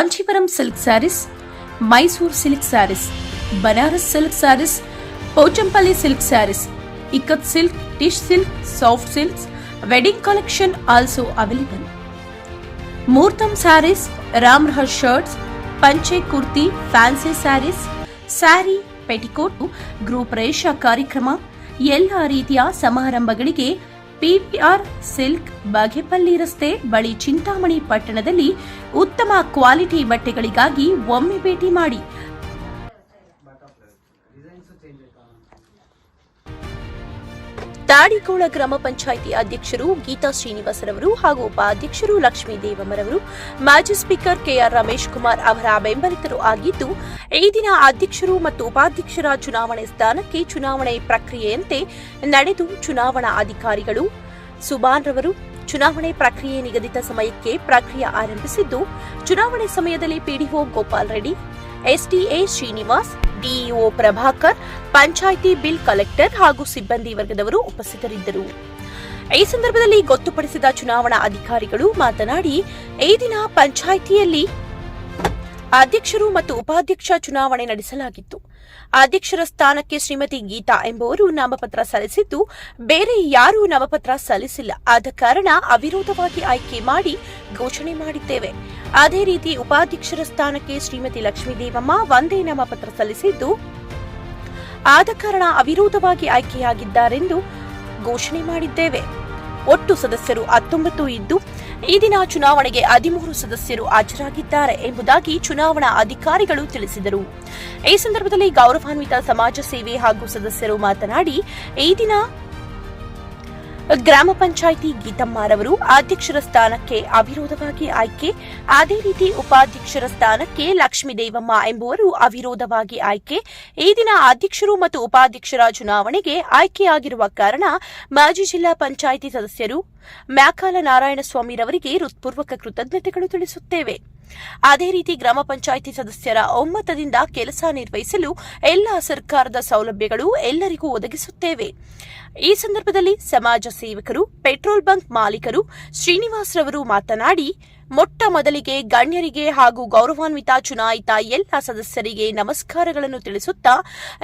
Kanchipuram silk saris, Mysore silk saris, Banaras silk saris, Pochampally silk saris, ikat silk, tissue silk, soft silks, wedding collection also available. Muhurtham saris Ram shirts, panche kurti, fancy saris, sari, petticoat griha pravesh ಕಾರ್ಯಕ್ರಮ, ಎಲ್ಲ ರೀತಿಯ ಸಮಾರಂಭಗಳಿಗೆ PPR silk Bagepalli ರಸ್ತೆ ಬಳಿ ಚಿಂತಾಮಣಿ ಪಟ್ಟಣದಲ್ಲಿ ಉತ್ತಮ quality ಬಟ್ಟೆಗಳಿಗಾಗಿ ಒಮ್ಮೆ ಭೇಟಿ ಮಾಡಿ. ತಾಡಿಕೋಳ ಗ್ರಾಮ ಪಂಚಾಯಿತಿ ಅಧ್ಯಕ್ಷರು ಗೀತಾ ಶ್ರೀನಿವಾಸರವರು ಹಾಗೂ ಉಪಾಧ್ಯಕ್ಷರು ಲಕ್ಷ್ಮೀ ದೇವಮ್ಮರವರು ಮಾಜಿ ಸ್ಪೀಕರ್ ಕೆಆರ್ ರಮೇಶ್ ಕುಮಾರ್ ಅವರ ಬೆಂಬಲಿತರು ಆಗಿದ್ದು, ಈ ದಿನ ಅಧ್ಯಕ್ಷರು ಮತ್ತು ಉಪಾಧ್ಯಕ್ಷರ ಚುನಾವಣೆ ಸ್ಥಾನಕ್ಕೆ ಚುನಾವಣೆ ಪ್ರಕ್ರಿಯೆಯಂತೆ ನಡೆದು ಚುನಾವಣಾ ಅಧಿಕಾರಿಗಳು ಸುಬಾನ್ ರವರು ಚುನಾವಣೆ ಪ್ರಕ್ರಿಯೆ ನಿಗದಿತ ಸಮಯಕ್ಕೆ ಪ್ರಕ್ರಿಯೆ ಆರಂಭಿಸಿದ್ದು, ಚುನಾವಣೆ ಸಮಯದಲ್ಲಿ PDO Gopal Reddy, SDA Srinivas, DEO Prabhakar, panchayat bill collector ಹಾಗೂ ಸಿಬ್ಬಂದಿ ವರ್ಗದವರು ಉಪಸ್ಥಿತರಿದ್ದರು. ಈ ಸಂದರ್ಭದಲ್ಲಿ ಗೊತ್ತುಪಡಿಸಿದ ಚುನಾವಣಾ ಅಧಿಕಾರಿಗಳು ಮಾತನಾಡಿ, ಈ ದಿನ ಪಂಚಾಯಿತಿಯಲ್ಲಿ ಅಧ್ಯಕ್ಷರು ಮತ್ತು ಉಪಾಧ್ಯಕ್ಷ ಚುನಾವಣೆ ನಡೆಸಲಾಗಿತ್ತು. ಅಧ್ಯಕ್ಷರ ಸ್ಥಾನಕ್ಕೆ ಶ್ರೀಮತಿ ಗೀತಾ ಎಂಬುವರು ನಾಮಪತ್ರ ಸಲ್ಲಿಸಿದ್ದು, ಬೇರೆ ಯಾರೂ ನಾಮಪತ್ರ ಸಲ್ಲಿಸಿಲ್ಲ. ಆದ ಕಾರಣ ಅವಿರೋಧವಾಗಿ ಆಯ್ಕೆ ಮಾಡಿ ಘೋಷಣೆ ಮಾಡಿದ್ದೇವೆ. ಅದೇ ರೀತಿ ಉಪಾಧ್ಯಕ್ಷರ ಸ್ಥಾನಕ್ಕೆ ಶ್ರೀಮತಿ ಲಕ್ಷ್ಮೀದೇವಮ್ಮ ಒಂದೇ ನಾಮಪತ್ರ ಸಲ್ಲಿಸಿದ್ದು, ಆದ ಕಾರಣ ಅವಿರೋಧವಾಗಿ ಆಯ್ಕೆಯಾಗಿದ್ದಾರೆಂದು ಘೋಷಣೆ ಮಾಡಿದ್ದೇವೆ. ಒಟ್ಟು ಸದಸ್ಯರು ಹತ್ತೊಂಬತ್ತು ಇದ್ದು ಈ ದಿನ ಚುನಾವಣೆಗೆ ಹದಿಮೂರು ಸದಸ್ಯರು ಹಾಜರಾಗಿದ್ದಾರೆ ಎಂಬುದಾಗಿ ಚುನಾವಣಾ ಅಧಿಕಾರಿಗಳು ತಿಳಿಸಿದರು. ಈ ಸಂದರ್ಭದಲ್ಲಿ ಗೌರವಾನ್ವಿತ ಸಮಾಜ ಸೇವೆ ಹಾಗೂ ಸದಸ್ಯರು ಮಾತನಾಡಿ, ಈ ದಿನ ಗ್ರಾಮ ಪಂಚಾಯಿತಿ ಗೀತಮ್ಮರವರು ಅಧ್ಯಕ್ಷರ ಸ್ಥಾನಕ್ಕೆ ಅವಿರೋಧವಾಗಿ ಆಯ್ಕೆ. ಅದೇ ರೀತಿ ಉಪಾಧ್ಯಕ್ಷರ ಸ್ಥಾನಕ್ಕೆ ಲಕ್ಷ್ಮೀ ದೇವಮ್ಮ ಎಂಬುವರು ಅವಿರೋಧವಾಗಿ ಆಯ್ಕೆ. ಈ ದಿನ ಅಧ್ಯಕ್ಷರು ಮತ್ತು ಉಪಾಧ್ಯಕ್ಷರ ಚುನಾವಣೆಗೆ ಆಯ್ಕೆಯಾಗಿರುವ ಕಾರಣ ಮಾಜಿ ಜಿಲ್ಲಾ ಪಂಚಾಯಿತಿ ಸದಸ್ಯರು ಮ್ಯಾಕಾಲ ನಾರಾಯಣಸ್ವಾಮಿರವರಿಗೆ ಹೃತ್ಪೂರ್ವಕ ಕೃತಜ್ಞತೆಗಳು ತಿಳಿಸುತ್ತೇವೆ. ಅದೇ ರೀತಿ ಗ್ರಾಮ ಪಂಚಾಯಿತಿ ಸದಸ್ಯರ ಒಮ್ಮತದಿಂದ ಕೆಲಸ ನಿರ್ವಹಿಸಲು ಎಲ್ಲ ಸರ್ಕಾರದ ಸೌಲಭ್ಯಗಳು ಎಲ್ಲರಿಗೂ ಒದಗಿಸುತ್ತೇವೆ. ಈ ಸಂದರ್ಭದಲ್ಲಿ ಸಮಾಜ ಸೇವಕರು, ಪೆಟ್ರೋಲ್ ಬಂಕ್ ಮಾಲೀಕರು ಶ್ರೀನಿವಾಸ್ ರವರು ಮಾತನಾಡಿ ಮೊಟ್ಟ ಮೊದಲಿಗೆ ಗಣ್ಯರಿಗೆ ಹಾಗೂ ಗೌರವಾನ್ವಿತ ಚುನಾಯಿತ ಎಲ್ಲ ಸದಸ್ಯರಿಗೆ ನಮಸ್ಕಾರಗಳನ್ನು ತಿಳಿಸುತ್ತಾ,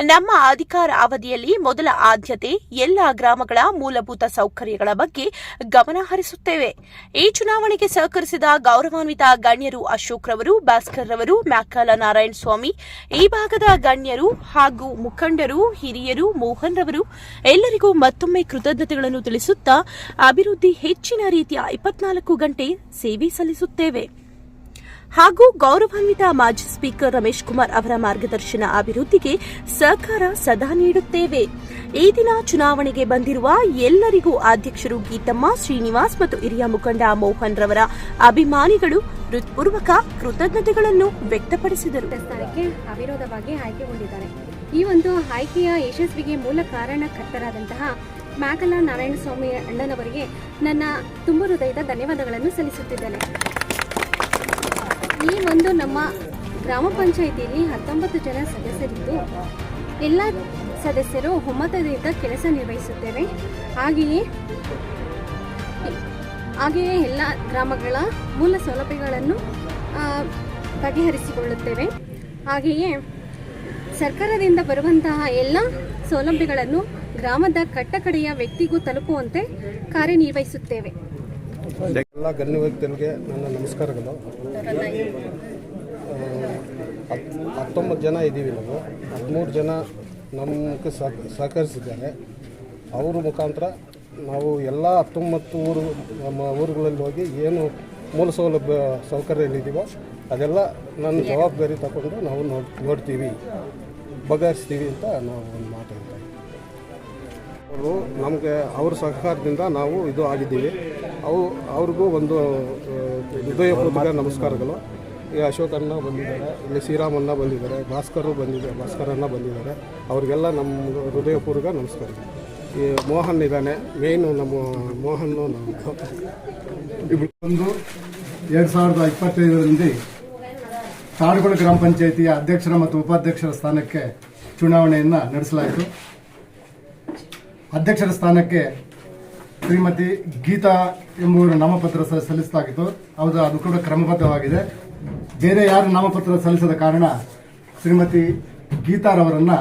ನಮ್ಮ ಅಧಿಕಾರ ಅವಧಿಯಲ್ಲಿ ಮೊದಲ ಆದ್ಯತೆ ಎಲ್ಲ ಗ್ರಾಮಗಳ ಮೂಲಭೂತ ಸೌಕರ್ಯಗಳ ಬಗ್ಗೆ ಗಮನ ಹರಿಸುತ್ತೇವೆ. ಈ ಚುನಾವಣೆಗೆ ಸಹಕರಿಸಿದ ಗೌರವಾನ್ವಿತ ಗಣ್ಯರು ಅಶೋಕ್ ರವರು, ಭಾಸ್ಕರ್ ರವರು, ಮ್ಯಾಕಾಲ ನಾರಾಯಣ ಸ್ವಾಮಿ, ಈ ಭಾಗದ ಗಣ್ಯರು ಹಾಗೂ ಮುಖಂಡರು, ಹಿರಿಯರು, ಮೋಹನ್ ರವರು ಎಲ್ಲರಿಗೂ ಮತ್ತೊಮ್ಮೆ ಕೃತಜ್ಞತೆಗಳನ್ನು ತಿಳಿಸುತ್ತಾ, ಅಭಿವೃದ್ಧಿ ಹೆಚ್ಚಿನ ರೀತಿಯ ಇಪ್ಪತ್ನಾಲ್ಕು ಗಂಟೆ ಸೇವೆ ಸಲ್ಲಿಸುತ್ತೇವೆ ಹಾಗೂ ಗೌರವಾನ್ವಿತ ಮಾಜಿ ಸ್ಪೀಕರ್ ರಮೇಶ್ ಕುಮಾರ್ ಅವರ ಮಾರ್ಗದರ್ಶನ ಅಭಿವೃದ್ಧಿಗೆ ಸಹಕಾರ ಸದಾ ನೀಡುತ್ತೇವೆ. ಈ ದಿನ ಚುನಾವಣೆಗೆ ಬಂದಿರುವ ಎಲ್ಲರಿಗೂ ಅಧ್ಯಕ್ಷರು ಗೀತಮ್ಮ, ಶ್ರೀನಿವಾಸ್ ಮತ್ತು ಹಿರಿಯ ಮುಖಂಡ ಮೋಹನ್ ರವರ ಅಭಿಮಾನಿಗಳು ಹೃತ್ಪೂರ್ವಕ ಕೃತಜ್ಞತೆಗಳನ್ನು ವ್ಯಕ್ತಪಡಿಸಿದರು. ಅವಿರೋಧವಾಗಿ ಆಯ್ಕೆಗೊಂಡಿದ್ದಾರೆ ಈ ಒಂದು ಆಯ್ಕೆಯ ಯಶಸ್ವಿಗೆ ಮೂಲ ಕಾರಣಕರ್ತರಾದಂತಹ ಮ್ಯಾಕಲ ನಾರಾಯಣಸ್ವಾಮಿ ಅಣ್ಣನವರಿಗೆ ನನ್ನ ತುಂಬ ಹೃದಯದ ಧನ್ಯವಾದಗಳನ್ನು ಸಲ್ಲಿಸುತ್ತಿದ್ದೇನೆ. ಈ ಒಂದು ನಮ್ಮ ಗ್ರಾಮ ಪಂಚಾಯಿತಿಯಲ್ಲಿ ಹತ್ತೊಂಬತ್ತು ಜನ ಸದಸ್ಯರಿದ್ದು, ಎಲ್ಲ ಸದಸ್ಯರು ಒಮ್ಮತದಿಂದ ಕೆಲಸ ನಿರ್ವಹಿಸುತ್ತೇವೆ. ಹಾಗೆಯೇ ಹಾಗೆಯೇ ಎಲ್ಲ ಗ್ರಾಮಗಳ ಮೂಲ ಸೌಲಭ್ಯಗಳನ್ನು ಬಗೆಹರಿಸಿಕೊಳ್ಳುತ್ತೇವೆ. ಹಾಗೆಯೇ ಸರ್ಕಾರದಿಂದ ಬರುವಂತಹ ಎಲ್ಲ ಸೌಲಭ್ಯಗಳನ್ನು ಗ್ರಾಮದ ಕಟ್ಟಕಡೆಯ ವ್ಯಕ್ತಿಗೂ ತಲುಪುವಂತೆ ಕಾರ್ಯನಿರ್ವಹಿಸುತ್ತೇವೆ. ಎಲ್ಲ ಗಣ್ಯ ವ್ಯಕ್ತಿಗಳಿಗೆ ನನ್ನ ನಮಸ್ಕಾರಗಳು. ಹತ್ತೊಂಬತ್ತು ಜನ ಇದ್ದೀವಿ ನಾವು. ಹದಿಮೂರು ಜನ ನಮಗೆ ಸಹ, ಸಹಕರಿಸಿದ್ದಾರೆ. ಅವ್ರ ಮುಖಾಂತರ ನಾವು ಎಲ್ಲ ಹತ್ತೊಂಬತ್ತು ಊರು, ನಮ್ಮ ಊರುಗಳಲ್ಲಿ ಹೋಗಿ ಏನು ಮೂಲ ಸೌಲಭ್ಯ ಸೌಕರ್ಯ ಏನಿದೆಯೋ ಅದೆಲ್ಲ ನನ್ನ ಜವಾಬ್ದಾರಿ ತಗೊಂಡು ನಾವು ನೋಡಿ, ನೋಡ್ತೀವಿ. ಬಗೆಹರಿಸ್ತೀವಿ ಅಂತ ನಾವು ಒಂದು ಮಾತಾಡ್ತಾ ಅವರು ನಮಗೆ ಅವ್ರ ಸಹಕಾರದಿಂದ ನಾವು ಇದು ಆಗಿದ್ದೀವಿ. ಅವು, ಅವ್ರಿಗೂ ಒಂದು ಹೃದಯ ಹೃದಯಪೂರ್ವಕ ನಮಸ್ಕಾರಗಳು. ಈ ಅಶೋಕಣ್ಣ ಬಂದಿದ್ದಾರೆ, ಇಲ್ಲಿ ಶ್ರೀರಾಮನ್ನ ಬಂದಿದ್ದಾರೆ, ಭಾಸ್ಕರು ಬಂದಿದ್ದಾರೆ ಭಾಸ್ಕರನ್ನ ಬಂದಿದ್ದಾರೆ. ಅವ್ರಿಗೆಲ್ಲ ನಮ್ಮ ಹೃದಯಪೂರ್ವಕ ನಮಸ್ಕಾರ. ಈ ಮೋಹನ್ ಇದ್ದಾನೆ ಮೇಯ್ನು ನಮ್ಮ ಮೋಹನ್ನು ನಮ್ಮದು ಒಂದು ಎರಡು ಸಾವಿರದ ಇಪ್ಪತ್ತೈದರಲ್ಲಿ ತಾಡುಗಳ ಗ್ರಾಮ ಪಂಚಾಯಿತಿಯ ಅಧ್ಯಕ್ಷರ ಮತ್ತು ಉಪಾಧ್ಯಕ್ಷರ ಸ್ಥಾನಕ್ಕೆ ಚುನಾವಣೆಯನ್ನು ನಡೆಸಲಾಯಿತು. ಅಧ್ಯಕ್ಷರ ಸ್ಥಾನಕ್ಕೆ ಶ್ರೀಮತಿ ಗೀತಾ ಎಂಬುವರ ನಾಮಪತ್ರ ಸಲ್ಲಿಸಲಾಗಿತ್ತು. ಹೌದು ಅದು ಕೂಡ ಕ್ರಮಬದ್ಧವಾಗಿದೆ. ಬೇರೆ ಯಾರು ನಾಮಪತ್ರ ಸಲ್ಲಿಸದ ಕಾರಣ ಶ್ರೀಮತಿ ಗೀತಾರವರನ್ನ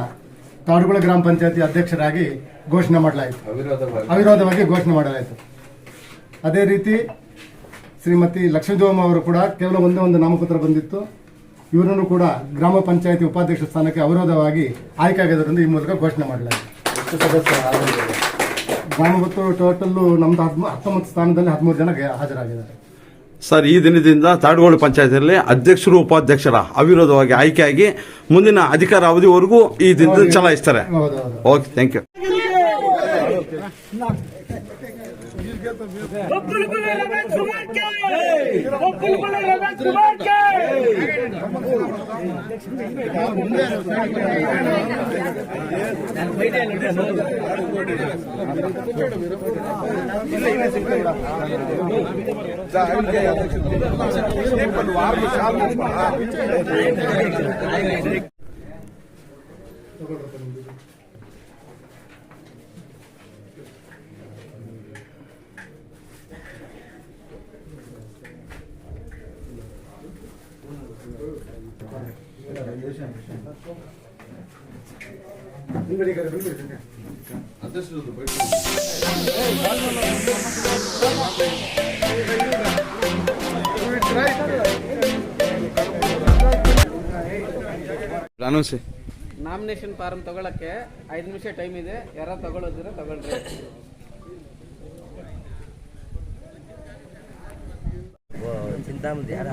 ತಾಡುಗುಳ ಗ್ರಾಮ ಪಂಚಾಯತಿ ಅಧ್ಯಕ್ಷರಾಗಿ ಘೋಷಣೆ ಮಾಡಲಾಯಿತು. ಅವಿರೋಧವಾಗಿ. ಘೋಷಣೆ ಮಾಡಲಾಯಿತು. ಅದೇ ರೀತಿ ಶ್ರೀಮತಿ ಲಕ್ಷ್ಮೀದೇವಮ್ಮ ಅವರು ಕೂಡ ಕೇವಲ ಒಂದೇ ಒಂದು ನಾಮಪತ್ರ ಬಂದಿತ್ತು. ಇವರನ್ನು ಕೂಡ ಗ್ರಾಮ ಪಂಚಾಯತಿ ಉಪಾಧ್ಯಕ್ಷ ಸ್ಥಾನಕ್ಕೆ ಅವಿರೋಧವಾಗಿ ಆಯ್ಕೆಯಾಗಿದ್ದರಿಂದ ಈ ಮೂಲಕ ಘೋಷಣೆ ಮಾಡಲಾಯಿತು. ಗ್ರಾಮ ಮತ್ತು ಟೋಟಲ್ಲು ನಮ್ದು ಹದ್ಮೂ- ಹತ್ತೊಂಬತ್ತು ಸ್ಥಾನದಲ್ಲಿ ಹದಿಮೂರು ಜನ ಗೆ- ಹಾಜರಾಗಿದ್ದಾರೆ. ಸರ್ ಈ ದಿನದಿಂದ ತಾಡಗೋಳು ಪಂಚಾಯತಿಯಲ್ಲಿ ಅಧ್ಯಕ್ಷರು ಉಪಾಧ್ಯಕ್ಷರ ಅವಿರೋಧವಾಗಿ ಆಯ್ಕೆಯಾಗಿ ಮುಂದಿನ ಅಧಿಕಾರ ಅವಧಿವರೆಗೂ ಈ ದಿನದಲ್ಲಿ ಚಲಾಯಿಸ್ತಾರೆ. ಹೌದು ಹೌದು. ಓಕೆ ಥ್ಯಾಂಕ್ ಯು ಒಕ್ಕಲುಗುಳ Ramesh Kumar K ಒಕ್ಕಲುಗುಳ Ramesh Kumar K nomination form ತಗೊಳಕ್ಕೆ ಐದು ನಿಮಿಷ ಟೈಮ್ ಇದೆ. ಯಾರ ತಗೊಳ್ಳೋದಿರ ತಗೊಳ್ರಿ. ಚಿಂತಾಮಣಿ ಯಾರು